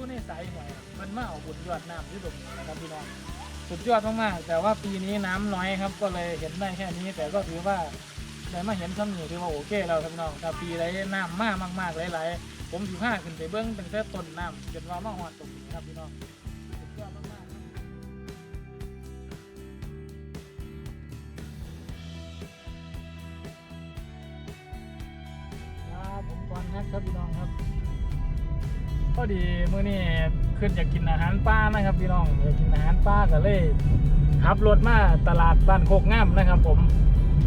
อยู่ในสายหวยมันมาเอาบุญยอดน้ำที่ตรงนะครับพี่น้องสุดยอดมากๆแต่ว่าปีนี้น้ำน้อยครับ ก็เลยเห็นได้แค่นี้ แต่ก็ถือว่าได้มาเห็นซ้ำนี่ถือว่าโอเคแล้วครับพี่น้องถ้าปีไรน้ำมากมากๆหลายๆผมสิพาขึ้นไปเบื้องเป็นแค่ต้นน้ำจนว่ามาหอดตรงนี้ครับพี่น้อง อดีมื้อนี้ขึ้นอยากกินอาหารป่านะครับพี่น้องอยากกินอาหารป่าก็เลยขับรถมาตลาดบ้านโคกงามนะครับ ผม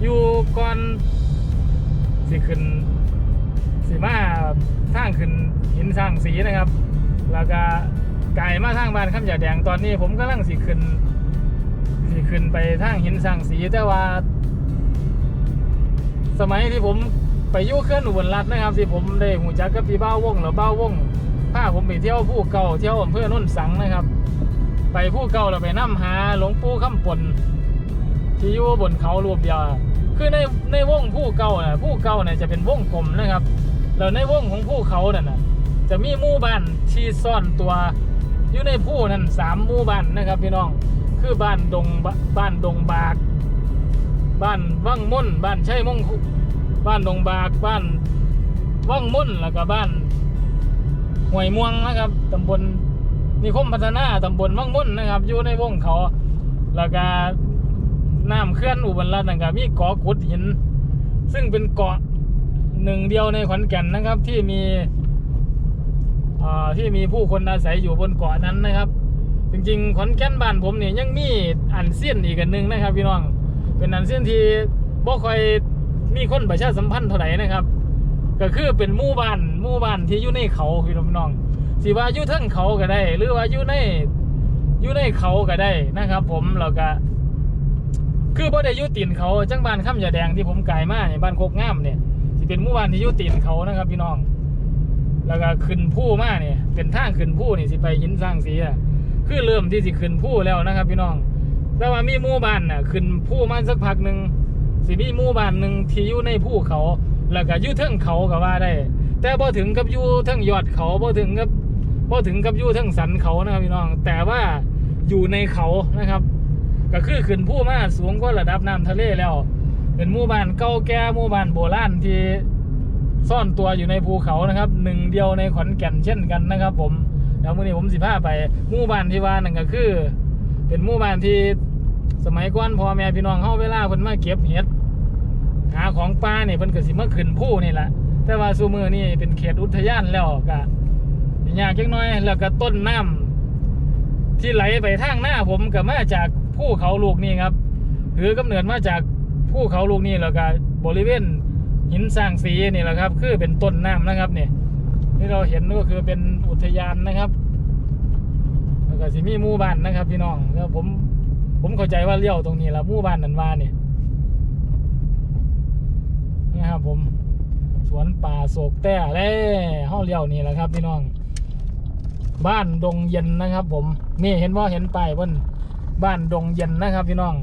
อยู่ก่อนสิขึ้นสิมาทางขึ้นหินสร้างสีนะครับ แล้วก็ไก่มาทางบ้านข้ามหยาแดงตอนนี้ ผมกำลังสิขึ้นสิขึ้นไปทางหินสร้างสีแต่ว่า สมัยที่ผมไปยุ่เคลื่อนอุบลรัฐนะครับ ที่ผมได้หูจักกับพี่บ้าวงหรือบ้าวง พาผมไปเที่ยวผู้เก่าเที่ยวอำเภอโน่นสังนะครับ ไปผู้เก่าเราไปนั่หาหลวงปู่ข้ามปนที่อยู่บนเขารวบยา คือในในวงผู้เก่าน่ะผู้เก่าเนี่ยจะเป็นวงกลมนะครับ แล้วในวงของผู้เขานั่นน่ะจะมีหมู่บ้านที่ซ่อนตัวอยู่ในผู้นั้นสามหมู่บ้านนะครับพี่น้องคือบ้านดงบบ้านดงบากบ้านว่างมุ่นบ้านใช่มงคุบ้านดงบากบ้านว่างมุ่นแล้วก็บ้าน ห้วยม่วงนะครับตำบลนิคมพัฒนาตำบลว่างมุ่นนะครับ อยู่ในวงเขา แล้วก็น้ำเคลื่อนอุบลรัตน์นะครับมีเกาะกุดหิน ซึ่งเป็นเกาะหนึ่งเดียวในขอนแก่นนะครับ ที่มีที่มีผู้คนอาศัยอยู่บนเกาะนั้นนะครับ จริงๆขอนแก่นบ้านผมเนี่ยยังมีอันเซียนอีกอันหนึ่งนะครับพี่น้อง เป็นอันเส้นที่บ่ค่อยมีคนประชาสัมพันธ์เท่าไหร่นะครับ ก็คือเป็นหมู่บ้านหมู่บ้านที่อยู่ในเขาพี่น้องสิว่าอยู่เทิงเขาก็ได้ หรือว่าอยู่ในอยู่ในเขาก็ได้นะครับ ผมแล้วก็ คือบ่ได้อยู่ตีนเขาจังบ้านข้ามยาแดงที่ผมไกามาเนี่ยบ้านโคกงามเนี่ยสิเป็นหมู่บ้านที่อยู่ตีนเขานะครับ พี่น้อง แล้วก็ขึ้นผู้มาเนี่ยเป็นทางขึ้นผู้นี่สิไปหินสร้างสีอะคือเริ่มที่สิขึ้นผู้แล้วนะครับ พี่น้องแต่ว่ามีหมู่บ้านน่ะขึ้นผู้มาสักพักหนึ่งสิมีหมู่บ้านหนึ่งที่อยู่ในภูเขา แล้วก็ยู่เทิงเขาก็ว่าได้ แต่พอถึงกับยู่เทิงยอดเขาพอถึงกับพอถึงกับยู่เทิงสันเขานะครับพี่น้อง แต่ว่าอยู่ในเขานะครับ ก็คือขึ้นผู้มาสูงกว่าระดับน้ำทะเลแล้ว เป็นหมู่บ้านเก่าแก่หมู่บ้านโบราณที่ซ่อนตัวอยู่ในภูเขานะครับหนึ่งเดียวในขอนแก่นเช่นกันนะครับ ผมเดี๋ยวมื้อนี้ผมสิพาไปหมู่บ้านที่ว่านั่นก็คือ เป็นหมู่บ้านที่สมัยก่อนพ่อแม่พี่น้องเฮาเวลาเพิ่นมาเก็บเห็ด หาของป่าเนี่ยเพิ่นก็สิมาขึ้นผู้นี่แหละแต่ว่าซุมื้อนี่เป็นเขตอุทยานแล้วก็ยากจักน่อย แล้วก็ต้นน้ำที่ไหลไปทางหน้าผมก็มาจากภูเขาลูกนี่ครับถือกำเนิดมาจากภูเขาลูกนี่แล้วก็บริเวณหินสร้างสีนี่แหละครับ คือเป็นต้นน้ำนะครับนี่ที่เราเห็นก็คือเป็นอุทยานนะครับแล้วก็สิมีมู่บ้านนะครับพี่น้องแล้วผมผมเข้าใจว่าเลี้ยวตรงนี้ละมู่บ้านนันว่าเนี่ย นะครับผมสวนป่าโศกแต้เล่ห้าเลี้ยวนี่แหละครับพี่น้อง บ้านดงเย็นนะครับ ผมนี่เห็นว่าเห็นป้ายเพิ่นบ้านดงเย็นนะครับพี่น้อง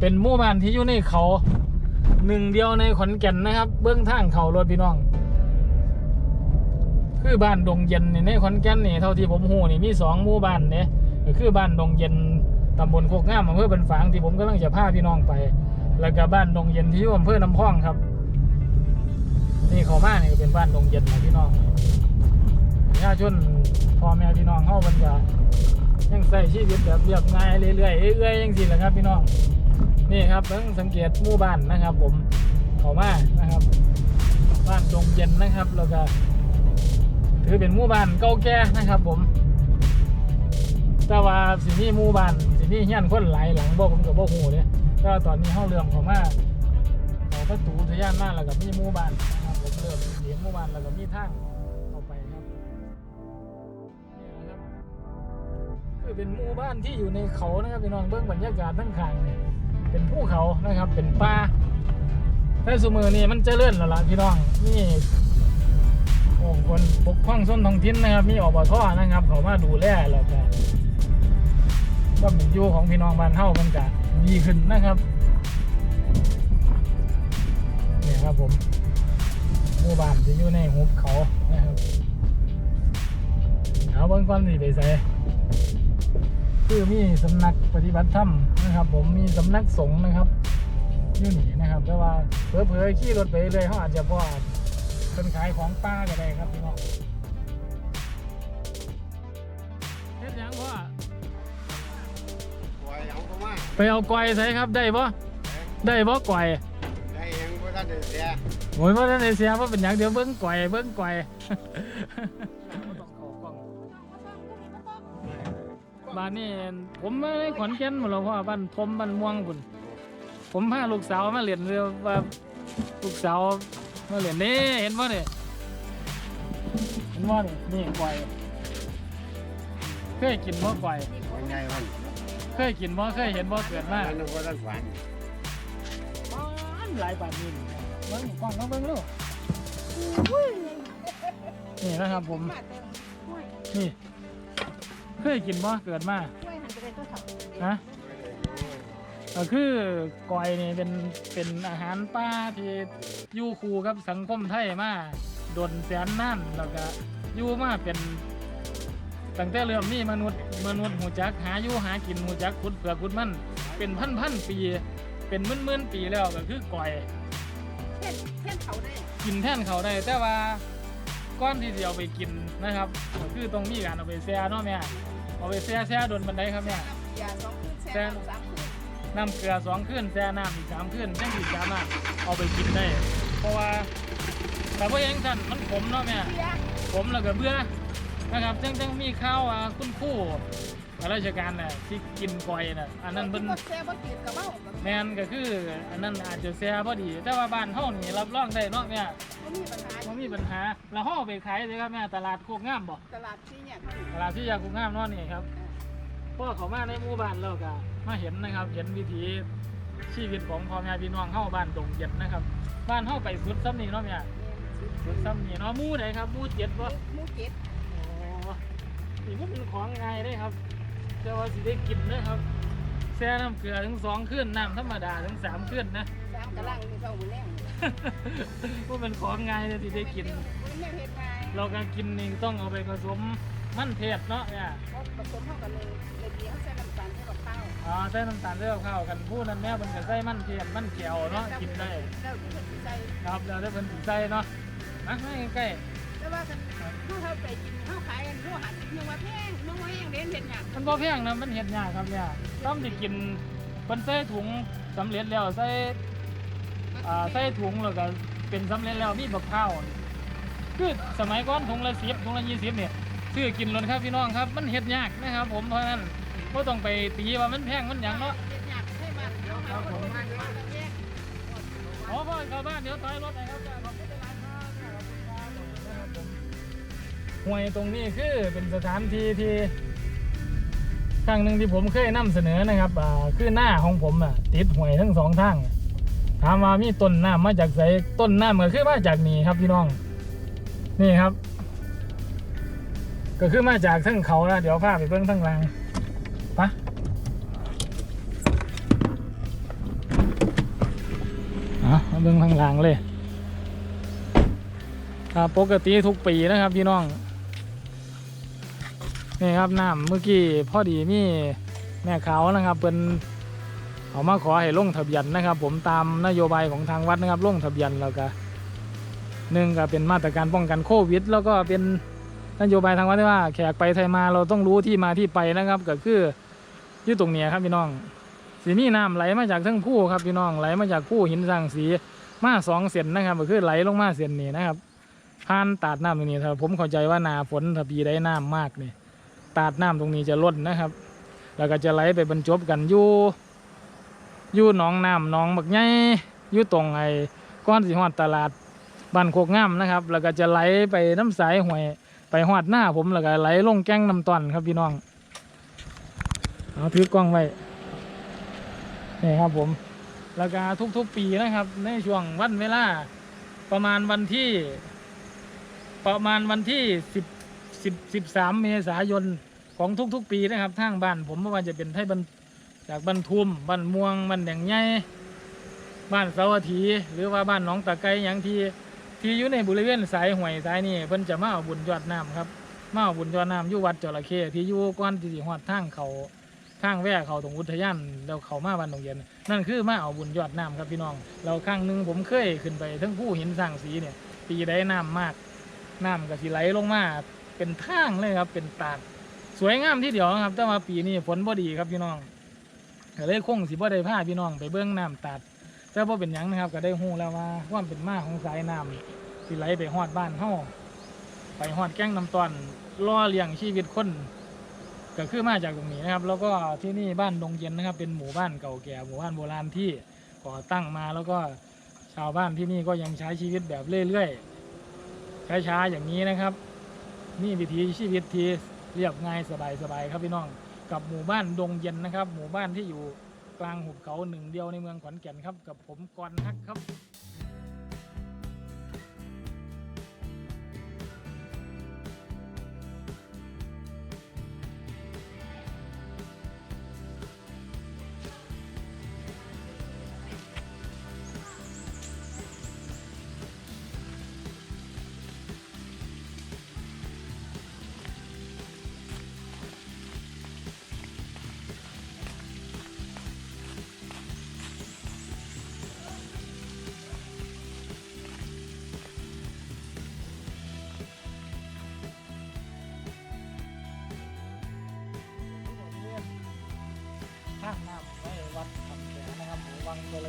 เป็นหมู่บ้านที่อยู่ในเขาหนึ่งเดียวในขอนแก่นนะครับ เบื้องทางเขารถพี่น้อง คือบ้านดงเย็นนี่ในขอนแก่นนี่เท่าที่ผมหูนี่มีสองหมู่บ้านเนี่ยก็คือบ้านดงเย็นตำบลโคกงามอำเภอบันฝางที่ผมกำลังจะพาพี่น้องไป แล้วก็บ้านดงเย็นที่อยู่อำเภอน้ำพองครับ นี่เขามานี่ก็เป็นบ้านดงเย็นนะพี่น้องประชาชนพ่อแม่พี่น้องเฮามันจะยังใส่ชีวิตแบบเรียบง่ายเรื่อยๆเรื่อยๆยังสิแหละครับ พี่น้องนี่ครับเพิ่งสังเกตหมู่บ้านนะครับ ผมเขามานะครับ บ้านดงเย็นนะครับแล้วก็ถือเป็นหมู่บ้านเก่าแก่นะครับ ผม แต่ว่าสิมีหมู่บ้านสิมีเฮียนคนหลายหลังบ่ผมกับบ่ฮู้เนี่ยก็ตอนนี้เฮาเริ่มเขามาเขาประตูทะยานมาแล้วก็มีหมู่บ้าน นะครับผมเริ่มเห็นหมู่บ้านแล้วก็มีทางเข้าไปครับนี่นะครับ คือเป็นหมู่บ้านที่อยู่ในเขานะครับพี่น้องเบื้องบรรยากาศทั้งข้างเนี่ยเป็นภูเขานะครับ เป็นป่าแต่สมือนี่มันเจริญแล้วล่ะพี่น้องนี่โอ้คนปกป้องส้นท้องถิ่นนะครับ มีอบทนะครับ เขามาดูแลแล้วก็ก็มีอยู่ของพี่น้องบ้านเฮามันก็ดีขึ้นนะครับ เนี่ยครับผม หมู่บ้านที่อยู่ในหุบเขานะครับคเอาเบิ่งก่อนสิไปใส่คือมีสำนักปฏิบัติธรรมนะครับ ผมมีสำนักสงฆ์นะครับอยู่นี่นะครับ แต่ว่าเผลอๆขี่รถไปเลยเขาอาจจะพอเป็นขายของป้าก็ได้ครับพี่น้องเฮ็ดหยังพ่อปล่อยเอาเข้ามาไปเอากวายใส่ครับได้บ่ได้บ่กวายได้เองบ่ทันได้เสีย โอ้ยว่าท่านได้เสียว่าเป็นหยังเดี๋ยวเบิ้งกวายเบิ้งกวายบ้านนี่ผมไม่ได้ขอนแก่นหมดหรอกเพราะว่าบ้านทมบ้านม่วงคุนผมพาลูกสาวมาเรียนเรือว่าลูกสาวมาเรียนนี่เห็นบ่เนี่ยเห็นบ่เนี่ยนี่กวายเคยกินบ่กวายว่าไงมันเคยกินบ่เคยเห็นบ่เกิดมามันบ่ทันฝันบ้านหลายบาทนี่ เบิ้งกล้องมาเบิ้งลูกนี่นะครับผมมาเต็มห้วยนี่เคยกินบ่เกิดมาห้วยหันไปเลยตัวถับฮะก็คือกอยนี่เป็นเป็นอาหารป่าที่อยู่คู่กับสังคมไทยมาโดนแสนนั่นแล้วก็อยู่มาเป็นตั้งแต่เริ่มมีมนุษย์มนุษย์หูจักหาอยู่หากินหูจักขุดเปลือกขุดมันเป็นพันพันๆปี เป็นหมื่นหมื่นๆปีแล้วก็คือกอย เท่นเท่นเขาได้กินแท่นเขาได้ แต่ว่าก้อนที่สิเอาไปกินนะครับก็คือต้องมีการเอาไปแช่เนาะแม่เอาไปแช่แช่โดนบันไดครับแม่ยาสองคืนแซ่บสามคืนน้ำเกลือสองขึ้นแช่น้ำอีกสามขึ้นยังอีกสามารถเอาไปกินได้ เพราะว่าแต่ว่าเองท่านมันขมเนาะแม่เบียร์ขมแล้วก็เบื่อนะครับจังจังมีข้าวอะคุณครู่ ข้าราชการน่ะที่กินก่อยน่ะอันนั้นเป็นบ่แซ่บบ่กินกับเมาแมนก็คือ อันนั้นอาจจะแซ่พอดี แต่ว่าบ้านเฮานี่รับรองได้เนาะแม่บ่มีปัญหาบ่มีปัญหาแล้วเฮาเอาไปขายเลยครับแม่ตลาดโคกงามบ่ตลาดที่เนี่ยตลาดที่ยาโคกงามเนาะนี่ครับพ่อเขามาในหมู่บ้านแล้วก็มาเห็นนะครับ เห็นวิถีชีวิตของพ่อแม่พี่น้องเฮาบ้านดงเจ็ดนะครับ บ้านเฮาไปสุดซ้ำนี่เนาะแม่สุดซ้ำนี่เนาะหมู่ไหนครับหมู่เจ็ดบ่หมูเก็ดโอ้นี่มันเป็นของง่ายเด้ครับ แต่ว่าสิได้กินนะครับแช่น้ำเกลือถึงสองขึ้นน้ำธรรมดาถึงสามขึ้นนะสามกะลังมีเท่าหมูแรงว่าเป็นของง่ายเลยสิได้กินบ่แม่เฮ็ดไงเราการกินนี่ต้องเอาไปผสมมันเทศเนาะเนี่ยเขาผสมเข้ากันเลยเลยเบียร์เขาใส่น้ำตาลใส่กับข้าวอ๋อใส่น้ำตาลเลือข้าวกันผู้นั้นแม่มันก็ใส่มันเทียมมันเขียวเนาะกินได้แล้วที่เพิ่นสิใส่ครับแล้วได้เพิ่นสิใส่เนาะนะไม่ใกล้ แต่ว่ากันเฮาเฮาไปกินเฮาขายกันเฮาหันเมืองว่าแพงเมืองว่าแพงเด่นเห็นหยังๆมันบ่แพงนะมันเฮ็ดยากครับเนี่ยต้องสิกินเพิ่นใส่ถุงสำเร็จแล้วใส่อ่าใส่ถุงแล้วก็เป็นสำเร็จแล้วมีบักพร้าวนี่คือสมัยก่อนถุงละ10ถุงละ20เนี่ยซื้อกินเลยครับพี่น้องครับ มันเฮ็ดยากนะครับ ผมเพราะฉะนั้นบ่ต้องไปตีว่ามันแพงมันหยังเนาะเฮ็ดหยังให้บ้านเฮาครับผมบ้านเฮาแยกขอพ่อเข้าบ้านเดี๋ยวถอยรถหน่อยครับ ห้วยตรงนี้คือเป็นสถานที่ที่ครั้งหนึ่งที่ผมเคยนำเสนอนะครับอ่าคือหน้าของผมอะติดห้วยทั้งสองทางถามว่ามีต้นน้ำมาจากไสต้นน้ำก็คือมาจากนี่ครับพี่น้อง นี่ครับ ก็คือมาจากทั้งเขานะเดี๋ยวพาไปเบื้องทั้งล่างไปะอะเบิ่งข้งหลังเลยปกติทุกปีนะครับพี่น้อง นี่ครับน้ำเมื่อกี้พอดีมีแม่ขาวนะครับเป็นเขามาขอให้ลงทะเบียนนะครับ ผมตามนโยบายของทางวัดนะครับลงทะเบียนแล้วก็หนึ่งก็เป็นมาตรการป้องกันโควิด แล้วก็เป็นนโยบายทางวัดที่ว่าแขกไปไทยมาเราต้องรู้ที่มาที่ไปนะครับก็คืออยู่ตรงเนี้ยครับพี่น้อง สีมีน้ำไหลมาจากทั้งผู้ครับพี่น้องไหลมาจากผู้หินสังสีมาสองเส้นนะครับก็คือไหลลงมาเส้นนี้นะครับผ่านตาดน้ำตรงนี้ครับผมเข้าใจว่านาฝนถ้าปีได้น้ำมากเนี่ย ตาดน้ำตรงนี้จะล้นนะครับ แล้วก็จะไหลไปบรรจบกันอยู่อยู่หนองน้ำหนองบักใหญ่อยู่ตรงไอ้ก้อนสีหอดตลาดบ้านโคกงามนะครับ แล้วก็จะไหลไปน้ำสายห่วยไปหอดหน้าผมแล้วก็ไหลลงแก้งน้ำตอนครับพี่น้องเอาถือกล้องไว้นี่ครับผมแล้วก็ทุกๆปีนะครับ ในช่วงวันเวลาประมาณวันที่ ประมาณวันที่สิบสิบสิบสามเมษายน ของทุกๆ ปีนะครับทางบ้านผมไม่ว่าจะเป็นไทยบันจากบ้านทุมบ้านม่วงบ้านแดงใหญ่บ้านเสาวัถีหรือว่าบ้านหนองตะไกอย่างที่ที่อยู่ในบริเวณสายห่วยสายนี่เพิ่นจะมาเอาบุญยอดน้ำครับมาเอาบุญยอดน้ำอยู่วัดจระเข้ที่อยู่ก้อนที่สิฮอดทางเขาทางแว่เขาตรงอุทยานแล้วเขามาบ้านดงเย็นนั่นคือมาเอาบุญยอดน้ำครับพี่น้อง เราครั้งหนึ่งผมเคยขึ้นไปทั้งผู้หินสร้างสีเนี่ยปีได้น้ำมากน้ำก็สิไหลลงมาเป็นทางเลยครับเป็นตาด สวยงามที่เดียวครับ แต่ว่าปีนี้ฝนบ่ดีครับพี่น้องก็เลยคงสิบ่ได้พาพี่น้องไปเบื้องน้ำตาดแต่บ่เป็นหยังนะครับ ก็ได้ฮู้แล้วว่าความเป็นมาของสายน้ำสิไหลไปฮอดบ้านเฮาไปฮอดแก้งน้ำตอนล่อเลี้ยงชีวิตคนก็คือมาจากตรงนี้นะครับ แล้วก็ที่นี่บ้านดงเย็นนะครับ เป็นหมู่บ้านเก่าแก่หมู่บ้านโบราณที่ก่อตั้งมาแล้วก็ชาวบ้านที่นี่ก็ยังใช้ชีวิตแบบเรื่อยๆช้าๆอย่างนี้นะครับ นี่วิถีชีวิตที่ เรียบง่ายสบายสบายครับพี่น้องกับหมู่บ้านดงเย็นนะครับ หมู่บ้านที่อยู่กลางหุบเขาหนึ่งเดียวในเมืองขอนแก่นครับ กับผมกรนักครับ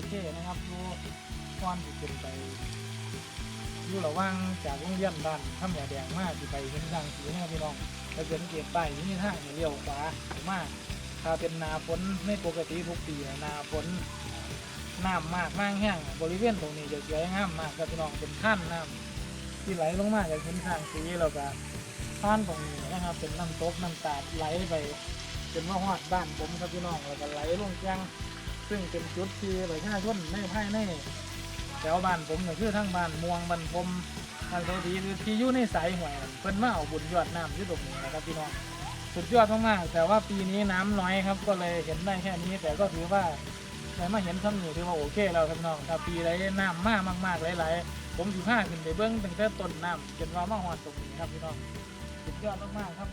เข้นะครับอยู่ก้อนที่เป็นไปอยู่ระหว่างจากโรงเรียนบ้านถ้ำยาแดงมากที่ไปเป็นทางสีนะครับพี่น้องแล้วจะสังเกตป้ายที่นี่ทางให้เลี้ยวขวามากถ้าเป็นนาฝนไม่ปกติทุกปีนาฝนน้ำมากมากแห้งบริเวณตรงนี้จะสวยงามมากครับพี่น้องเป็นท่านน้ำที่ไหลลงมาจากเป็นทางสีแล้วก็ท่านตรงนี้นะครับ เป็นน้ำตกน้ำตาดไหลไปเป็นว่าฮอดบ้านผมครับพี่น้องแล้วก็ไหลลงจัง ซึ่งเป็นจุดที่ประชาชนในภายในแถวบ้านผมก็คือทั้งบ้านม่วงบ้านพรมทางโซดีที่อยู่ในสายห่วยนั่นเพิ่นมาเอาบุญยอดน้ำที่ตรงนี้นะครับพี่น้องสุดยอดมากๆแต่ว่าปีนี้น้ำน้อยครับ ก็เลยเห็นได้แค่นี้ แต่ก็ถือว่าได้มาเห็นซ้ำนี่ถือว่าโอเคแล้วครับน้องถ้าปีใดน้ำมากมากๆหลายๆ ผมสิพาขึ้นไปเบื้องตั้งแต่ต้นน้ำจนว่ามาฮอดตรงนี้ครับพี่น้องสุดยอดมากๆครับ